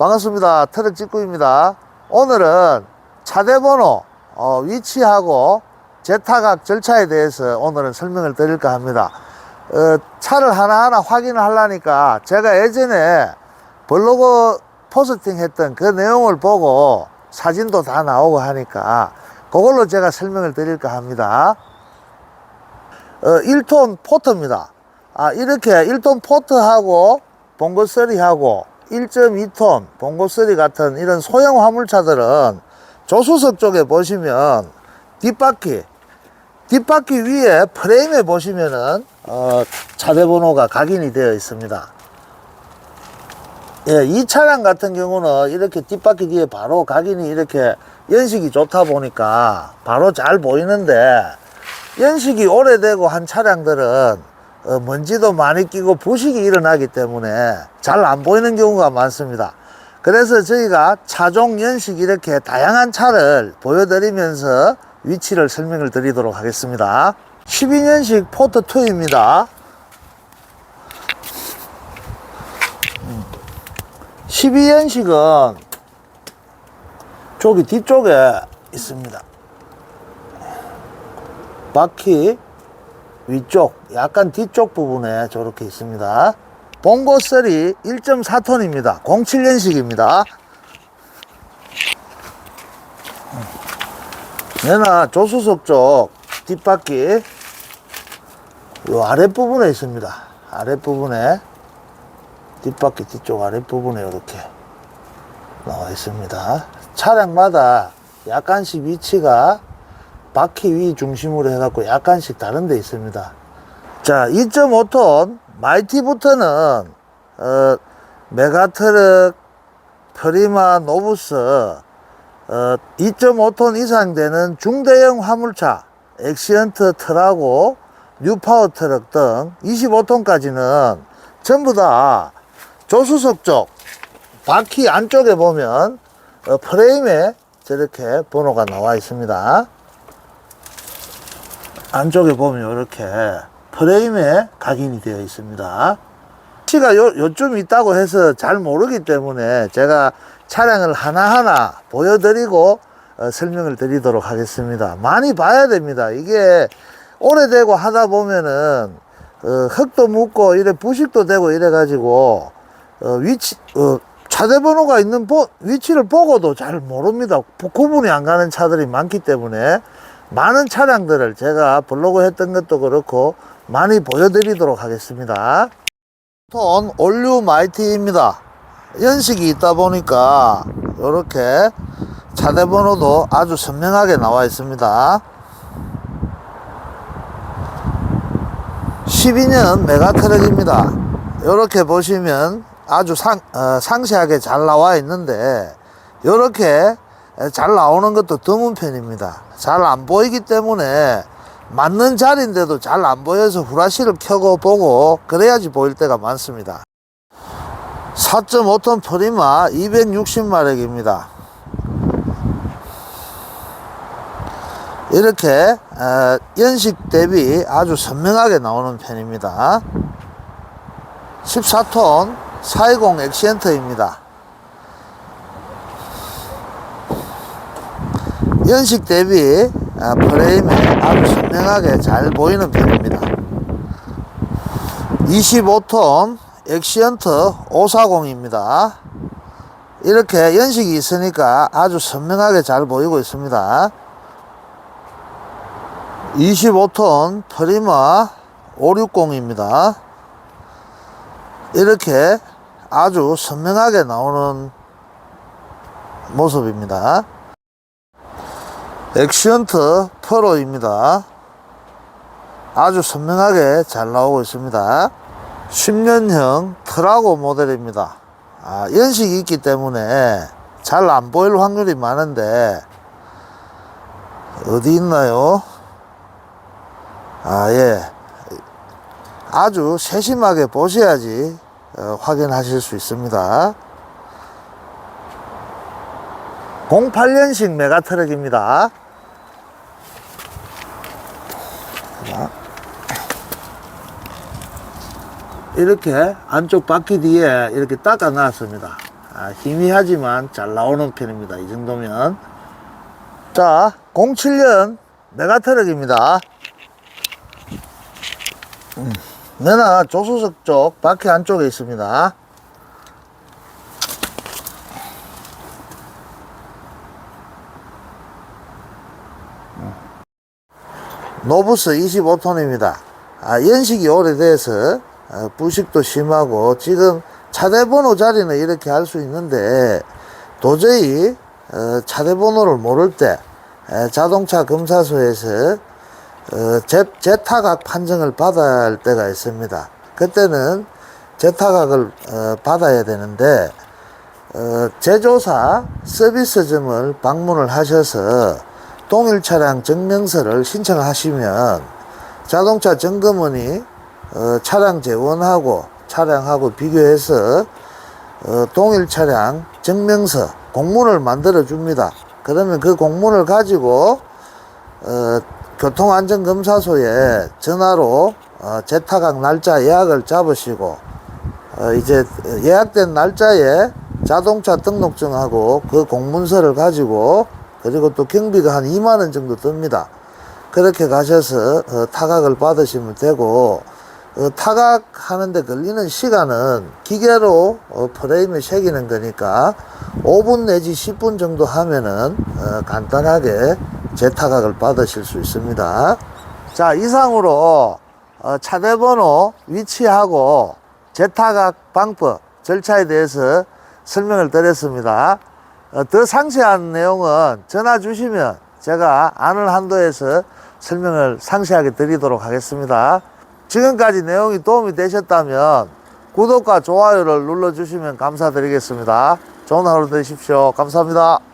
반갑습니다. 트럭 직구입니다. 오늘은 차대번호, 어, 위치하고 재타각 절차에 대해서 오늘은 설명을 드릴까 합니다. 어, 차를 하나하나 확인을 하려니까 제가 예전에 블로그 포스팅 했던 그 내용을 보고 사진도 다 나오고 하니까 그걸로 제가 설명을 드릴까 합니다. 어, 1톤 포트입니다. 아, 이렇게 1톤 포트하고 봉고서리하고 1.2톤 봉고서리 같은 이런 소형 화물차들은 조수석 쪽에 보시면 뒷바퀴, 뒷바퀴 위에 프레임에 보시면은 어, 차대 번호가 각인이 되어 있습니다. 예, 이 차량 같은 경우는 이렇게 뒷바퀴 뒤에 바로 각인이 이렇게 연식이 좋다 보니까 바로 잘 보이는데 연식이 오래되고 한 차량들은 어, 먼지도 많이 끼고 부식이 일어나기 때문에 잘 안 보이는 경우가 많습니다. 그래서 저희가 차종 연식 이렇게 다양한 차를 보여드리면서 위치를 설명을 드리도록 하겠습니다. 12년식 포트2입니다. 12년식은 저기 뒤쪽에 있습니다. 바퀴 위쪽 약간 뒤쪽 부분에 저렇게 있습니다. 봉고셀이 1.4톤입니다. 07년식입니다. 얘나 조수석 쪽 뒷바퀴. 요 아랫부분에 있습니다. 아랫부분에. 뒷바퀴 뒤쪽 아랫부분에 이렇게 나와 있습니다. 차량마다 약간씩 위치가 바퀴 위 중심으로 해갖고 약간씩 다른 데 있습니다. 자, 2.5톤 마이티부터는 어, 메가트럭, 프리마, 노부스 어, 2.5톤 이상 되는 중대형 화물차 엑시언트 트라고 뉴파워 트럭 등 25톤까지는 전부 다 조수석 쪽 바퀴 안쪽에 보면 어, 프레임에 저렇게 번호가 나와 있습니다. 안쪽에 보면 이렇게 프레임에 각인이 되어 있습니다. 키가 요, 요쯤 있다고 해서 잘 모르기 때문에 제가 차량을 하나하나 보여드리고 어, 설명을 드리도록 하겠습니다. 많이 봐야 됩니다. 이게 오래되고 하다 보면은 어, 흙도 묻고 이래 부식도 되고 이래 가지고 어, 위치 어, 차대 번호가 있는 보- 위치를 보고도 잘 모릅니다. 구- 구분이 안 가는 차들이 많기 때문에 많은 차량들을 제가 블로그 했던 것도 그렇고 많이 보여드리도록 하겠습니다. 톤 올류 마이티입니다. 연식이 있다 보니까 이렇게 차대 번호도 아주 선명하게 나와 있습니다. 12년 메가트럭입니다. 이렇게 보시면 아주 상, 어, 상세하게 잘 나와 있는데 이렇게 잘 나오는 것도 드문 편입니다. 잘 안 보이기 때문에 맞는 자리인데도 잘 안 보여서 후라시를 켜고 보고 그래야지 보일 때가 많습니다. 4.5톤 프리마 260마력입니다. 이렇게 어, 연식 대비 아주 선명하게 나오는 편입니다. 14톤 420 엑시엔터입니다. 연식 대비 아, 프레임에 아주 선명하게 잘 보이는 편입니다. 25톤 엑시언트 540입니다. 이렇게 연식이 있으니까 아주 선명하게 잘 보이고 있습니다. 25톤 프리마 560입니다. 이렇게 아주 선명하게 나오는 모습입니다. 엑시언트 프로입니다. 아주 선명하게 잘 나오고 있습니다. 10년형 트라고 모델입니다. 아, 연식이 있기 때문에 잘 안 보일 확률이 많은데 어디 있나요? 아, 예. 아주 세심하게 보셔야지 어, 확인하실 수 있습니다. 08년식 메가트럭입니다. 자. 이렇게 안쪽 바퀴 뒤에 이렇게 닦아 놨습니다. 아, 희미하지만 잘 나오는 편입니다. 이 정도면. 자, 07년 메가트럭입니다. 음, 내나 조수석 쪽 바퀴 안쪽에 있습니다. 노부스 25톤입니다. 아, 연식이 오래돼서 어, 부식도 심하고 지금 차대 번호 자리는 이렇게 할 수 있는데 도저히 어, 차대 번호를 모를 때 에, 자동차 검사소에서 어, 재, 재타각 판정을 받아야 할 때가 있습니다. 그때는 재타각을 어, 받아야 되는데 어, 제조사 서비스점을 방문을 하셔서 동일 차량 증명서를 신청하시면 자동차 점검원이 어, 차량 재원하고 차량하고 비교해서 어, 동일 차량 증명서 공문을 만들어 줍니다. 그러면 그 공문을 가지고 어, 교통안전검사소에 전화로 어, 재타각 날짜 예약을 잡으시고 어, 이제 예약된 날짜에 자동차 등록증하고 그 공문서를 가지고 그리고 또 경비가 한 2만 원 정도 듭니다. 그렇게 가셔서 어, 타각을 받으시면 되고 어, 타각하는데 걸리는 시간은 기계로 어, 프레임에 새기는 거니까 5분 내지 10분 정도 하면은 어, 간단하게 재타각을 받으실 수 있습니다. 자 이상으로 어, 차대번호 위치하고 재타각 방법 절차에 대해서 설명을 드렸습니다. 어, 더 상세한 내용은 전화 주시면 제가 아는 한도에서 설명을 상세하게 드리도록 하겠습니다. 지금까지 내용이 도움이 되셨다면 구독과 좋아요를 눌러주시면 감사드리겠습니다. 좋은 하루 되십시오. 감사합니다.